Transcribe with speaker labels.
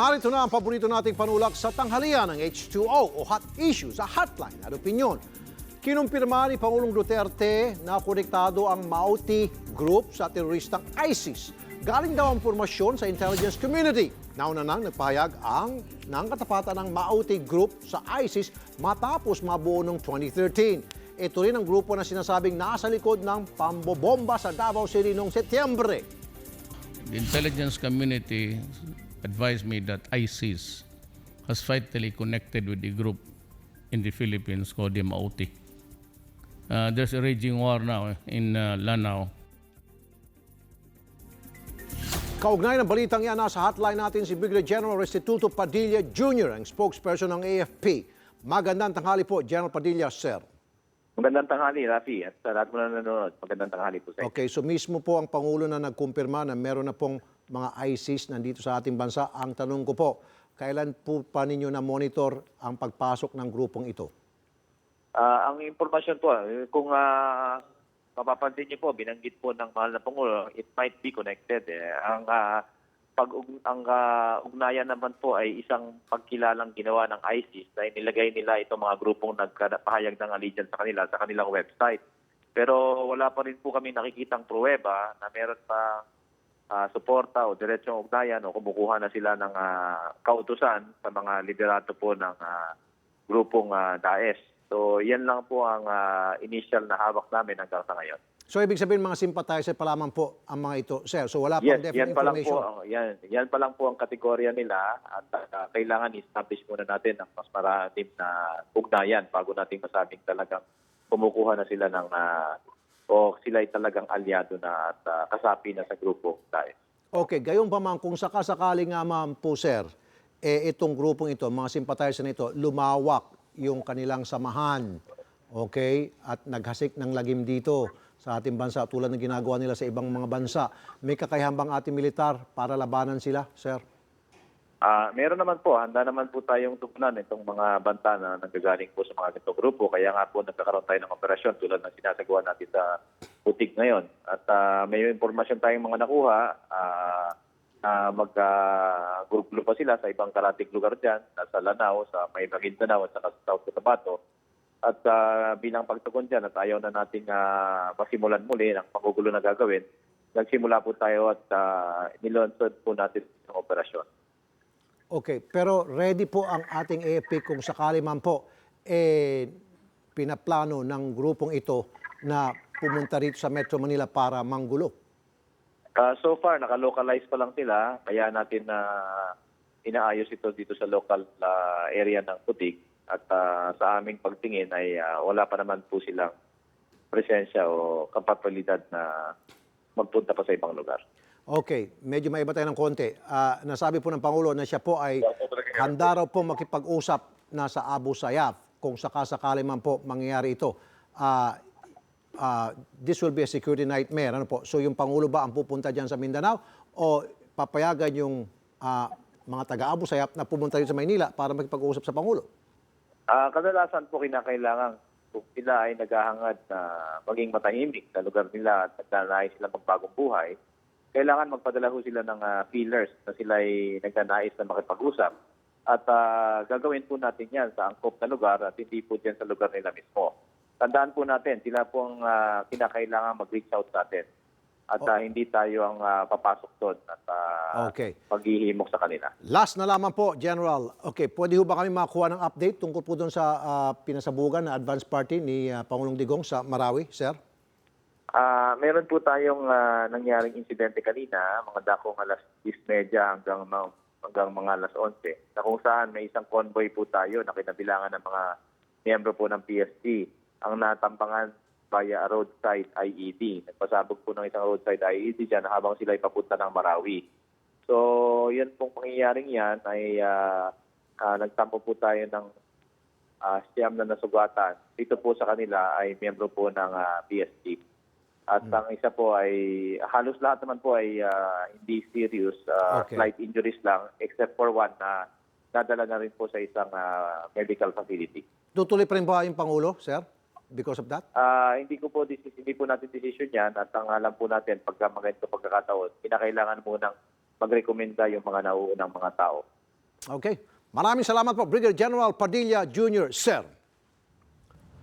Speaker 1: Narito na ang paborito nating panulak sa tanghalian ng H2O o Hot Issue sa Hotline at Opinion. Kinumpirma ni Pangulong Duterte na konektado ang Mauti Group sa teroristang ISIS. Galing daw ang formasyon sa intelligence community. Nauna nang nagpahayag ang ng katapatan ng Mauti Group sa ISIS matapos mabuo noong 2013. Ito rin ang grupo na sinasabing nasa likod ng pambobomba sa Davao City noong Setyembre.
Speaker 2: The intelligence community advised me that ISIS has vitally connected with a group in the Philippines called the Mauti. Uh, there's a raging war now in uh, Lanao.
Speaker 1: Kaugnay ng balitang yan, nasa hotline natin si Brigadier General Restituto Padilla Jr., ang spokesperson ng AFP. Magandang tanghali po, General Padilla, sir.
Speaker 3: Magandang tanghali, Rafi, at sa lahat mo na nanonood, magandang tanghali po sa inyo.
Speaker 1: Okay, so mismo po ang Pangulo na nagkumpirma na meron na pong mga ISIS nandito sa ating bansa. Ang tanong ko po, kailan po pa ninyo na-monitor ang pagpasok ng grupong ito?
Speaker 3: Ah, ang impormasyon po, eh, kung uh, mapapansin niyo po, binanggit po ng mahal na Pangulo, it might be connected. Eh. Ang ah, pag ang ah, ugnayan naman po ay isang pagkilalang ginawa ng ISIS na inilagay nila itong mga grupong nagpahayag ng allegiance sa kanila sa kanilang website. Pero wala pa rin po kami nakikitang pruweba na meron pa ah, suporta o diretsong ugnayan o kumukuha na sila ng ah, kautusan sa mga liderato po ng ah, grupong ah, Daesh. So, yan lang po ang ah, initial na hawak namin hanggang sa ngayon.
Speaker 1: So ibig sabihin mga sympathizer pa lamang po ang mga ito, sir. So wala pang
Speaker 3: Yes,
Speaker 1: definite
Speaker 3: yan pa lang
Speaker 1: information.
Speaker 3: po, ang- yan, yan pa lang po ang kategorya nila at ah, kailangan i-establish muna natin ang mas maraming na ugnayan bago natin masabing talagang kumukuha na sila ng ah, o sila ay talagang alyado na at ah, kasapi na sa grupo dahil.
Speaker 1: Okay, gayon pa man, kung sakasakali nga ma'am po, sir, eh, itong grupong ito, mga sympathizer nito, lumawak yung kanilang samahan, okay, at naghasik ng lagim dito sa ating bansa tulad ng ginagawa nila sa ibang mga bansa. May kakayahan bang ating militar para labanan sila, sir?
Speaker 3: Ah, meron naman po, handa naman po tayong tugunan itong mga banta na nanggagaling po sa mga ganitong grupo. Kaya nga po nagkakaroon tayo ng operasyon tulad ng sinasagawa natin sa butik ngayon. At ah, may impormasyon tayong mga nakuha ah, na mag-grupo pa sila sa ibang karating lugar dyan, sa Lanao, sa May Maguindanao at sa South Cotabato. At ah, bilang pagtugon dyan at ayaw na nating ah, masimulan muli ng panggugulo na gagawin, nagsimula po tayo at uh, nilonsod po natin ang operasyon.
Speaker 1: Okay, pero ready po ang ating AFP kung sakali man po eh pinaplano ng grupong ito na pumunta rito sa Metro Manila para manggulo.
Speaker 3: Uh, so far, naka-localize pa lang sila, kaya natin na inaayos ito dito sa local uh, area ng Putik. At uh, sa aming pagtingin ay uh, wala pa naman po silang presensya o kapabilidad na magpunta pa sa ibang lugar.
Speaker 1: Okay, medyo maiba tayo ng konti. Ah, nasabi po ng Pangulo na siya po ay handa raw po makipag-usap na sa Abu Sayyaf kung sakasakali man po mangyayari ito. Ah, ah, this will be a security nightmare. Ano po? So yung Pangulo ba ang pupunta dyan sa Mindanao o papayagan yung ah, mga taga Abu Sayyaf na pumunta rin sa Maynila para makipag-usap sa Pangulo?
Speaker 3: Ah, kadalasan po kinakailangan kung sila ay naghahangad na maging matahimik sa lugar nila at nagnanais sila magbagong buhay, kailangan magpadala ho sila ng ah, feelers na sila ay nagnanais na makipag-usap. At ah, gagawin po natin yan sa angkop na lugar at hindi po dyan sa lugar nila mismo. Tandaan po natin, sila po ang ah, kinakailangan mag-reach out sa atin. At ah, hindi tayo ang ah, papasok doon at ah,
Speaker 1: Okay.
Speaker 3: maghihimok sa kanila.
Speaker 1: Last na lamang po, General. Okay, pwede ho ba kami makakuha ng update tungkol po doon sa ah, pinasabugan na advance party ni ah, Pangulong Digong sa Marawi, sir?
Speaker 3: Ah, meron po tayong ah, nangyaring insidente kanina, mga dakong alas 10.30 hanggang hanggang mga alas 11, na kung saan may isang convoy po tayo na kinabilangan ng mga miyembro po ng PSG ang natampangan via a roadside IED. Nagpasabog po ng isang roadside IED dyan habang sila ay papunta ng Marawi. So, yan pong pangyayaring yan ay ah, ah, nagtampo po tayo ng ah, siyam na nasugatan. Dito po sa kanila ay miyembro po ng ah, PSG. At ang isa po ay, halos lahat naman po ay ah, hindi serious, ah,
Speaker 1: Okay.
Speaker 3: slight injuries lang, except for one na nadala na rin po sa isang ah, medical facility.
Speaker 1: Tutuloy pa rin ba yung Pangulo, sir? Because of that?
Speaker 3: Ah, hindi ko po desis- hindi po natin decision 'yan at ang alam po natin pagka mga ito pagkakataon, kinakailangan mo nang magrekomenda yung mga nauunang mga tao.
Speaker 1: Okay. Maraming salamat po, Brigadier General Padilla Jr., Sir.